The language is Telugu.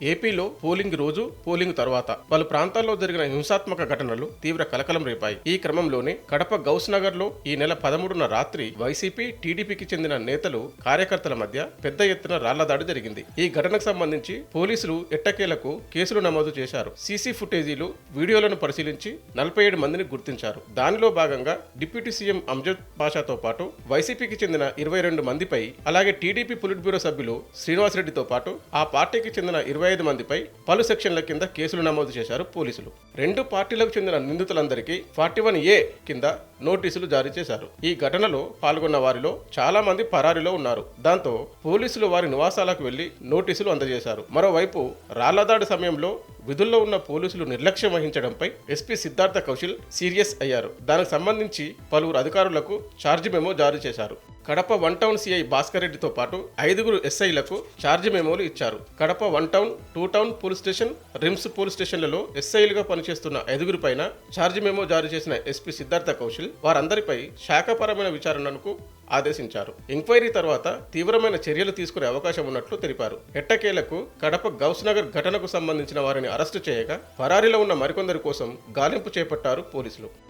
ఏపీలో పోలింగ్ రోజు పోలింగ్ తర్వాత పలు ప్రాంతాల్లో జరిగిన హింసాత్మక ఘటనలు తీవ్ర కలకలం రేపాయి. ఈ క్రమంలోనే కడప గౌస్ నగర్లో ఈ నెల పదమూడున రాత్రి వైసీపీ టీడీపీకి చెందిన నేతలు కార్యకర్తల మధ్య పెద్ద ఎత్తున రాళ్ళ దాడి జరిగింది. ఈ ఘటనకు సంబంధించి పోలీసులు ఎట్టకేలకు కేసులు నమోదు చేశారు. సీసీ ఫుటేజీలు వీడియోలను పరిశీలించి నలభై ఏడు మందిని గుర్తించారు. దానిలో భాగంగా డిప్యూటీ సీఎం అంజద్ పాషాతో పాటు వైసీపీకి చెందిన ఇరవై రెండు మందిపై అలాగే టీడీపీ పొలిట్ బ్యూరో సభ్యులు శ్రీనివాసరెడ్డితో పాటు ఆ పార్టీకి చెందిన ఇరవై ఐదు మందిపై పలు సెక్షన్ల కింద కేసులు నమోదు చేశారు పోలీసులు. రెండు పార్టీలకు చెందిన నిందితులందరికీ ఫార్టీ వన్ ఏ కింద నోటీసులు జారీ చేశారు. ఈ ఘటనలో పాల్గొన్న వారిలో చాలా మంది పరారీలో ఉన్నారు. దాంతో పోలీసులు వారి నివాసాలకు వెళ్ళి నోటీసులు అందజేశారు. మరోవైపు రాళ్ళదాడి సమయంలో విధుల్లో ఉన్న పోలీసులు నిర్లక్ష్యం వహించడంపై ఎస్పీ సిద్ధార్థ కౌశల్ సీరియస్ అయ్యారు. దానికి సంబంధించి పలువురు అధికారులకు ఛార్జ్ మెమో జారీ చేశారు. Kadapa one town CI Bhaskar రెడ్డితో పాటు ఐదుగురు ఎస్ఐలకు ఛార్జ్ మెమోలు ఇచ్చారు. Kadapa one town two town police station RIMS police స్టేషన్లలో ఎస్ఐలుగా పనిచేస్తున్న ఐదుగురి పైన ఛార్జ్ మెమో జారీ చేసిన ఎస్పీ సిద్ధార్థ కౌశల్ వారందరిపై శాఖపరమైన విచారణకు ఆదేశించారు. ఎంక్వైరీ తర్వాత తీవ్రమైన చర్యలు తీసుకునే అవకాశం ఉన్నట్లు తెలిపారు. ఎట్టకేలకు కడప గౌస్ నగర్ ఘటనకు సంబంధించిన వారిని అరెస్టు చేయగా పరారీలో ఉన్న మరికొందరి కోసం గాలింపు చేపట్టారు పోలీసులు.